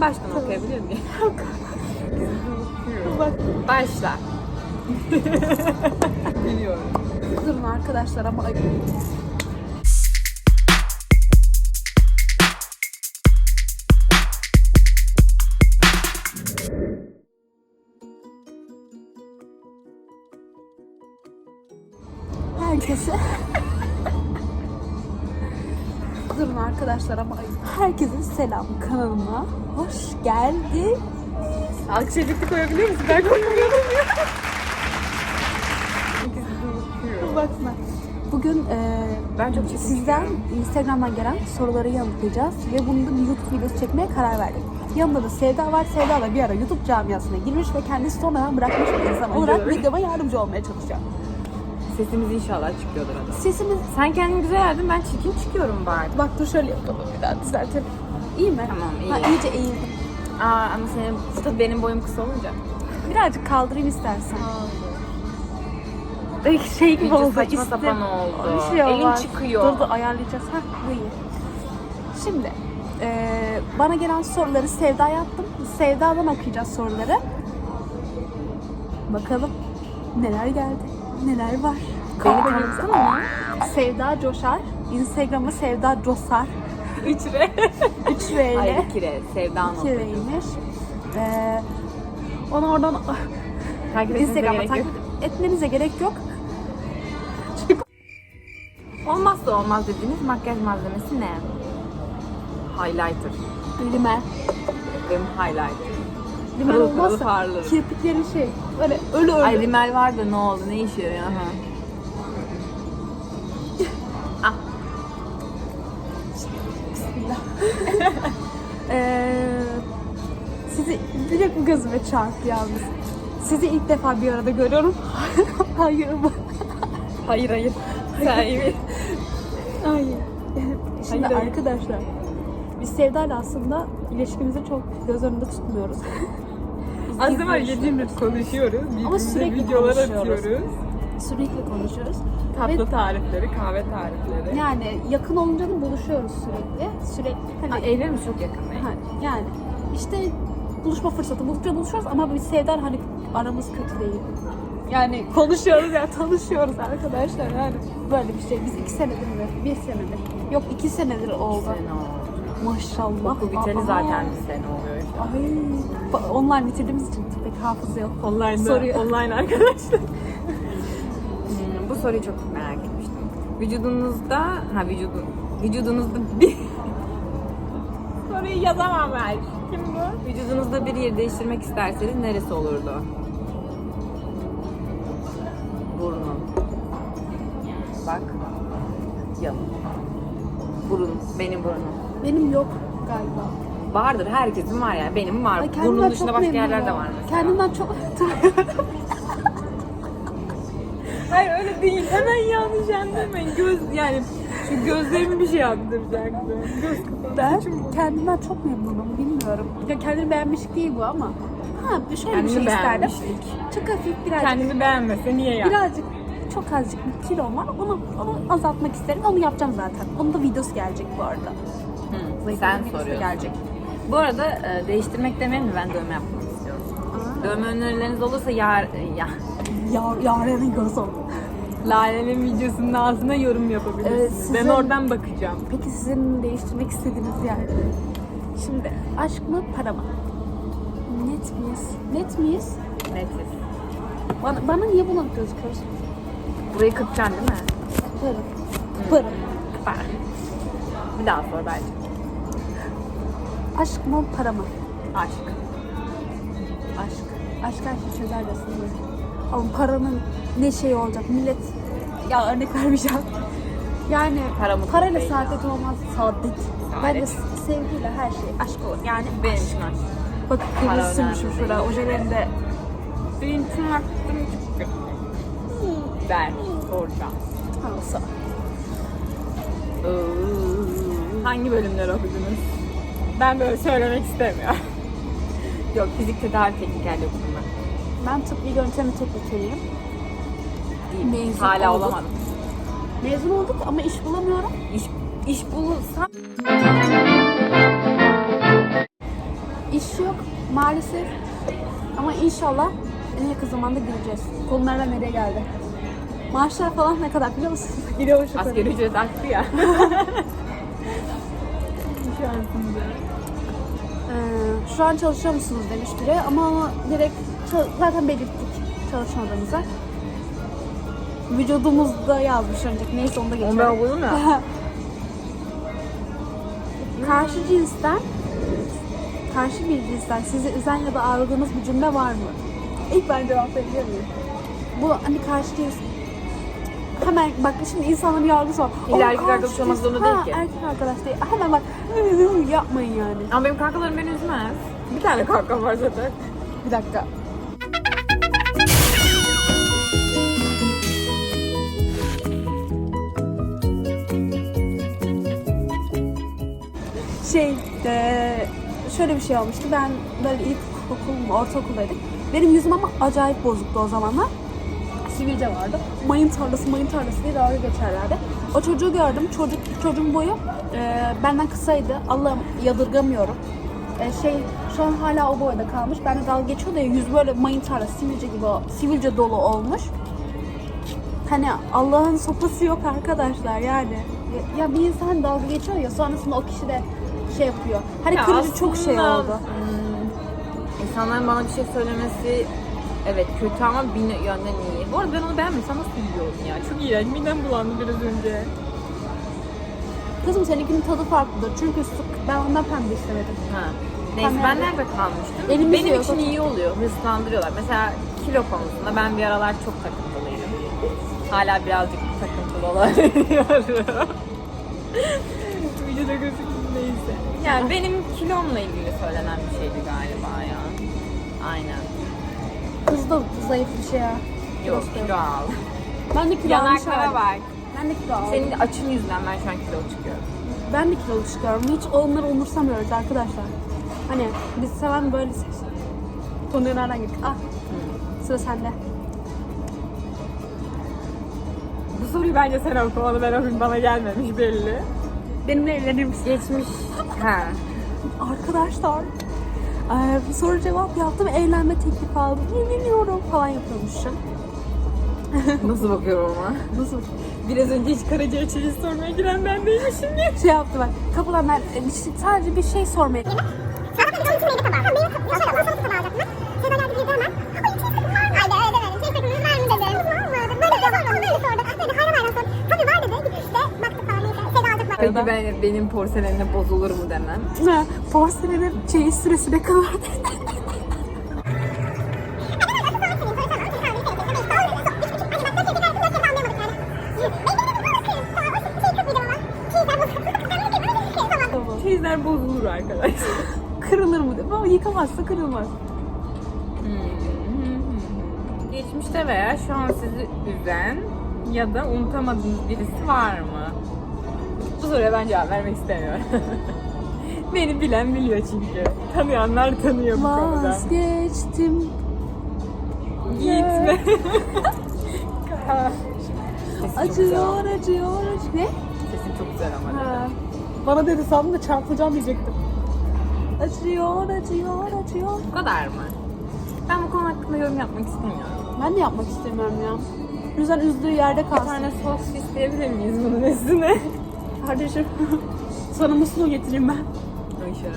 Baştan okuyabilir miyim? Bak Başla. biliyorum. Durun arkadaşlar ama ayıp. Herkese Durun arkadaşlar ama. Herkese selam kanalıma. Hoş geldin. Alkış efekti koyabiliyor musun? Ben koyamıyorum ya. Bakma. Bugün e, Ben çok sizden Instagram'dan gelen soruları yanıtlayacağız ve bunun da bir YouTube videosu çekmeye karar verdik. Yanında da Sevda var. Sevda da bir ara YouTube camiasına girmiş ve kendisi sonradan bırakmış bir insan olarak videoma yardımcı olmaya çalışacağım. Sesimiz inşallah çıkıyordur hadi. Sesimiz... Sen kendini güzel yerdin, ben çirkin çıkıyorum bari. Bak dur şöyle yapalım bir daha düzeltelim. İyi mi? Tamam, iyi. Ha, iyice eğildim. Aa ama senin tabii benim boyum kısa olunca. Birazcık kaldırayım istersen. Ay şey gibi oldu. saçma istim. sapan oldu. Bir şey Elin olmaz. çıkıyor. Dur dur ayarlayacağız. Hah bu iyi. Şimdi eee, bana gelen soruları Sevda'ya yaptım. Sevda'dan okuyacağız soruları. Bakalım neler geldi, neler var. Beni tanıttın mı? Sevda Coşar. Instagram'ı Sevda Cosar. Üç re. 3 V ile. Hayır iki re. Sevda 2 nokta. V'ymiş. Eee onu oradan Takip Instagram'a takip etmenize gerek yok. Olmazsa olmaz dediğiniz makyaj malzemesi ne? Highlighter. Rimel. Benim highlighter. Rimel olmazsa parlarım. kirpiklerin şey öyle ölü ölü. Ay rimel var da ne oldu? Ne işe yarıyor? Sizi direkt bu gözüme çarptı yalnız. Sizi ilk defa bir arada görüyorum. Hayır mı? Hayır hayır. Sen iyi. Hayır. Şimdi Hayır, hayır. arkadaşlar biz Sevda'yla aslında ilişkimizi çok göz önünde tutmuyoruz. Aslında var İzliyoruz. 7 minut konuşuyoruz. Ama sürekli videolar konuşuyoruz. atıyoruz. Sürekli konuşuyoruz. Tatlı Ve tarifleri, kahve tarifleri. yani yakın olunca da buluşuyoruz sürekli. Sürekli hani Aa, evlerimiz çok yakın? Ha, yani işte buluşma fırsatı buldukça buluşuyoruz ama biz Sevda'yla hani aramız kötü değil. Yani konuşuyoruz ya tanışıyoruz arkadaşlar yani böyle bir şey. Biz iki senedir mi? Bir senedir. Yok iki senedir oldu. Sene oldu. Maşallah. Okul biteli Aa. zaten bir sene oluyor. Ay, online bitirdiğimiz için pek hafıza yok. Online'da, Soruyor. online arkadaşlar. Hmm, bu soruyu çok merak etmiştim. Vücudunuzda, ha vücudun, vücudunuzda bir... Soruyu yazamam ben. Kim? Vücudunuzda bir yer değiştirmek isterseniz neresi olurdu? Burnun. Bak. Yanım. Burun, benim burnum. Benim yok galiba. Vardır, herkesin var yani. Benim var. Ay, kendimden Burnun dışında çok başka memnunum. yerlerde var mesela. Kendimden çok... Hayır öyle değil. Hemen yanlış anlamayın. Göz yani şu gözlerimi bir şey yaptıracaktı. Göz ben kendimden çok memnunum bilmiyorum. Ya kendini beğenmişlik değil bu ama. Ha şöyle bir Kendini şey isterdim. beğenmişlik. Çok hafif birazcık. Kendimi beğenmese niye ya? Birazcık çok azıcık bir kilom var. Onu, onu azaltmak isterim. Onu yapacağım zaten. Onun da videosu gelecek bu arada. Hı, Zayıf sen videosu soruyorsun. Gelecek. Bu arada e, değiştirmek demeyelim mi? Ben dövme yapmak istiyorum. Dövme önerileriniz olursa yar, ya, Yar, yarenin göz oldu. Lale'nin videosunun altına yorum yapabilirsiniz. Evet, sizin- Ben oradan bakacağım. Peki sizin değiştirmek istediğiniz yer? Şimdi aşk mı para mı? Net miyiz? Net miyiz? Netiz. Bana, bana niye bulanık gözüküyorsun? Burayı kırpacaksın değil mi? Kıparım. Kıparım. Kıpar. Bir daha sor bence. Aşk mı para mı? Aşk. Aşk. Aşk her şeyi çözer desin. Ama paranın ne şeyi olacak millet ya örnek vermeyeceğim. Yani Para mutlu parayla değil saadet olmaz. Saadet. Bence sevgiyle her şey aşk olur. Yani Benim aşk. için aşk. Bak Para kıvırsınmışım önemli şurada. değil. Ojelerinde Benim tırnaktım çıktı. Ver. Soracağım. kalsa. Hangi bölümleri okudunuz? Ben böyle söylemek istemiyorum. Yok fizik tedavi teknikerliği okudum ben. Ben tıbbi yöntemi teknikeriyim. Mezun Hala olduk. olamadım. Mezun olduk ama iş bulamıyorum. İş, iş bulursam iş yok maalesef. Ama inşallah en yakın zamanda gireceğiz. Konu nereden nereye geldi. Maaşlar falan ne kadar biliyor musunuz? Giriyormuş yukarı. Asgari ücret arttı ya. Ee, şu an çalışıyor musunuz demiş biri ama direkt zaten belirttik çalışmadığımızı. Vücudumuzda yazmış önceki neyse onu da Onu ben geçelim. okudum ya. Karşı cinsten karşı bir cinsten sizi üzen ya da ağrıdığınız bir cümle var mı? İlk ben cevap verebilir miyim? Bu hani karşı cins hemen bak şimdi insanların yargısı var. İlla "O erkek karşı arkadaş olmak zorunda değil ki." Erkek arkadaş değil. Hemen bak yapmayın yani. Ama benim kankalarım beni üzmez. Bir tane kankam var zaten. Bir dakika. Eee, şöyle bir şey olmuştu. Ben böyle ilkokul mu, ortaokuldaydık. Benim yüzüm ama acayip bozuktu o zamanlar. Sivilce vardı. Mayın tarlası, mayın tarlası diye dalga geçerlerdi. O çocuğu gördüm. Çocuk, çocuğun boyu eee, benden kısaydı. Allah'ım yadırgamıyorum. Eee, şey, şu an hala o boyda kalmış. Ben de dalga geçiyordu ya yüz böyle mayın tarlası, sivilce gibi, sivilce dolu olmuş. Hani Allah'ın sopası yok arkadaşlar yani. Ya- Ya bir insan dalga geçiyor ya sonrasında o kişi de şey yapıyor. Hani Ya kırıcı çok şey oldu. hmm, insanların bana bir şey söylemesi evet kötü ama bir yönden iyi. Bu arada ben onu beğenmesem nasıl yiyorum ya? Çok iğrenç. Midem bulandı biraz önce. Kızım seninkinin tadı farklıdır. Çünkü sık ben ondan pembe istemedim. Ha. Neyse Tam ben nerede? kalmıştım? Elimiz Benim yok. için iyi oluyor. Hızlandırıyorlar. Mesela kilo konusunda ben bir aralar çok takıntılıydım. Hala birazcık takıntılı olabiliyorum. Videoda gözüküyor neyse. Yani benim kilomla ilgili söylenen bir şeydi galiba ya. Aynen. Kız da zayıf bir şey ya. Yok kilo al. Ben de kilo almış Yanaklara halim. bak. Ben de kilo aldım. Senin açın yüzünden ben şu an kilo çıkıyorum. Ben de kilolu çıkıyorum. Hiç onları umursamıyoruz arkadaşlar. Hani biz seven böyle seç. Konuya nereden girdik? Ah. Sıra sende. Bu soruyu bence sen oku. Onu ben okuyayım. Bana gelmemiş belli. Benimle evlenir misin? Geçmiş. ha. Arkadaşlar bir soru cevap yaptım. Evlenme teklifi aldım. Evleniyorum falan yapıyormuşum. Nasıl bakıyorum ama? Nasıl? Biraz önce hiç karaciğer çeşit sormaya giren ben değilmişim ya. Şey yaptı bak. Kapıdan ben e, bir şey- sadece bir şey sormaya Peki ben, benim porselenine bozulur mu demem. Ne? Porselenin çeyiz süresine kadar Çeyizler bozulur arkadaşlar. kırılır mı? Ama yıkamazsa kırılmaz. Geçmişte veya şu an sizi üzen ya da unutamadığınız birisi var mı? Bu soruya ben cevap vermek istemiyorum. Beni bilen biliyor çünkü. Tanıyanlar tanıyor bu konuda. Vazgeçtim. Gitme. Çok güzel. Acıyor, acıyor, acıyor. Ne? Sesim çok güzel ama. Ha. Bana dedi sandım da çarpacağım diyecektim. Acıyor, acıyor, acıyor. Bu kadar mı? Ben bu konu hakkında yorum yapmak istemiyorum. Ben de yapmak istemiyorum ya. Yüzden üzdüğü yerde Bir kalsın. tane sos isteyebilir miyiz bunun üstüne? Kardeşim. Sana musluğu getireyim ben. Ay şöyle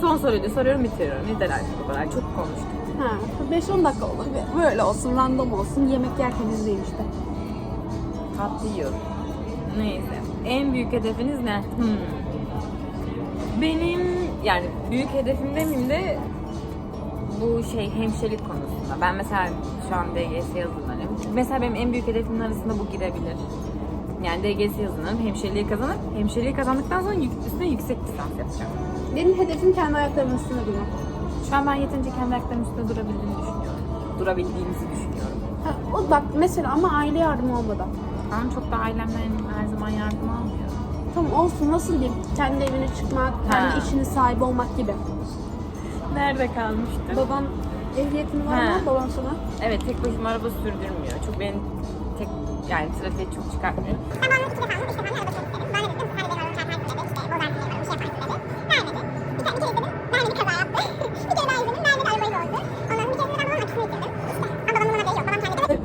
Son soruyu da soruyorum bitiriyorum. Yeter artık bu kadar. Çok konuştuk. Ha, 5-10 dakika olur. Böyle olsun, random olsun. Yemek yerken izleyeyim işte. Tatlı yiyorum. Neyse. En büyük hedefiniz ne? Hmm. Benim yani büyük hedefim demeyeyim de bu şey hemşirelik konusunda. Ben mesela şu an DGS hazırlanıyorum. Mesela benim en büyük hedefim arasında bu girebilir. Yani DGS hazırlanıp hemşireliği kazanıp hemşireliği kazandıktan sonra yük- üstüne yüksek lisans yapacağım. Benim hedefim kendi ayaklarımın üstünde durmak. Şu an ben yeterince kendi ayaklarımın üstünde durabildiğimi düşünüyorum. Durabildiğimizi düşünüyorum. Ha, o bak mesela ama aile yardımı olmadan. Ben çok da ailemden her zaman yardım almıyorum. Tamam olsun nasıl diyeyim? Kendi evine çıkmak, kendi Ha. işinin sahibi olmak gibi. Nerede kalmıştım? Baban ehliyetini var mı baban sana? Evet tek başıma araba sürdürmüyor. Çok tek yani trafiğe çok çıkartmıyor.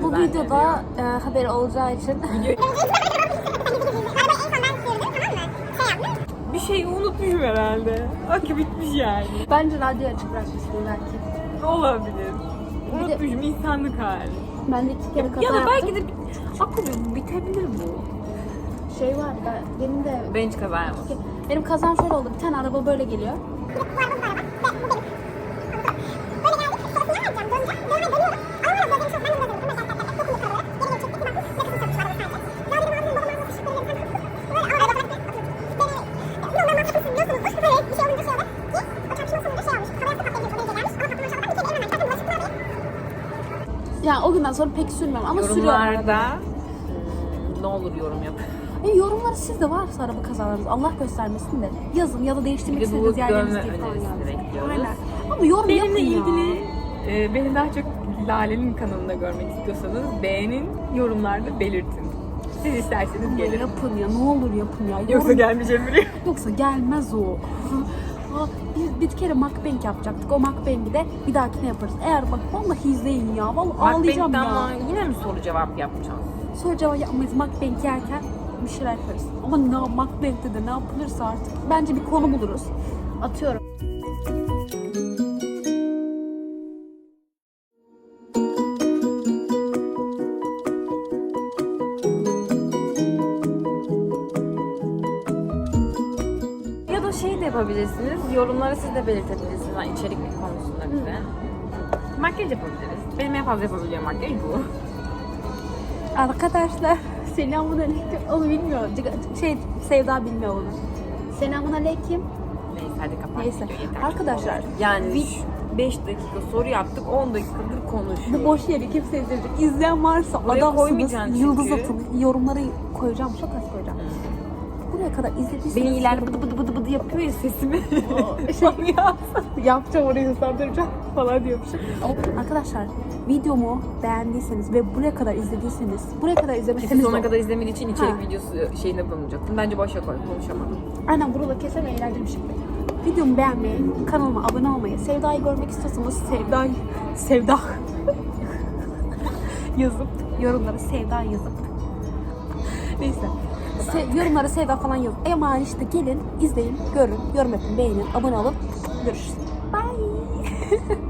Bu videoda e, haberi olacağı için. Bir şey unutmuşum herhalde. Akü bitmiş yani. Bence radyo açık bırakmıştır belki. Olabilir. Unutmuşum insanlık hali. Ben de iki kere kaza Ya da belki de bitebilir bu. Şey var ben, benim de Ben hiç kaza yapmadım. benim kazam şöyle oldu. Bir tane araba böyle geliyor. Yani o günden sonra pek sürmüyorum ama sürüyorum. Yorumlarda ne olur yorum yap. E, yorumları sizde varsa araba kazalarınız Allah göstermesin de yazın ya da değiştirmek Bir de bu istediğiniz yerleriniz görme değil bekliyoruz. Aynen. Ama yorum Benimle yapın ilgili ya. e, beni daha çok Lale'nin kanalında görmek istiyorsanız beğenin, yorumlarda belirtin. Siz isterseniz Ama gelin. yapın ya ne olur yapın ya. Yorum- Yoksa gelmeyeceğim biliyor Yoksa gelmez o. Aa, Biz bir kere mukbang yapacaktık. O mukbang'i de bir dahakine yaparız. Eğer bak vallahi izleyin ya. Vallahi ağlayacağım ya. ama yine mi soru cevap yapacağız? Sonra yapmayız. Mukbang yerken bir şeyler yaparız. Ama ne mukbang'de de ne yapılırsa artık. Bence bir konu buluruz. Atıyorum. Ya da şey de yapabilirsiniz, yorumlara siz de belirtebilirsiniz hani içerik konusunda bize. Makyaj yapabiliriz. Benim en fazla yapabileceğim makyaj bu. Arkadaşlar selamun aleyküm. Onu bilmiyor. Şey Sevda bilmiyor onu. Selamun aleyküm. Neyse hadi kapat. Neyse. Arkadaşlar Yani 5 dakika soru yaptık, 10 dakikadır bu konuşuyoruz. boş yeri kimse izleyecek. İzleyen varsa Buraya adamsınız. koymayacaksın Yıldız çünkü. atın. Yorumlara koyacağım. Çok az koyacağım. Buraya kadar izlediyseniz Beni ileride bıdı bıdı bıdı bıdı yapıyor ya sesimi. şey yapacağım orayı hızlandıracağım falan diyormuşum. Arkadaşlar videomu beğendiyseniz ve buraya kadar izlediyseniz, buraya kadar izlemeseniz sona kadar izlemediği için içerik Ha. videosu şeyinde bulunacaktım. Bence boşa koy, konuşamadım. Aynen burada kesin eğlenceli şimdi. Videomu beğenmeyi, kanalıma abone olmayı, Sevda'yı görmek istiyorsanız Sevda, Sevda yazıp, yorumlara Sevda yazıp neyse. Se- yorumlara Sevda falan yazıp. Ama işte gelin, izleyin, görün, yorum yapın, beğenin, abone olun. Görüşürüz. Bye.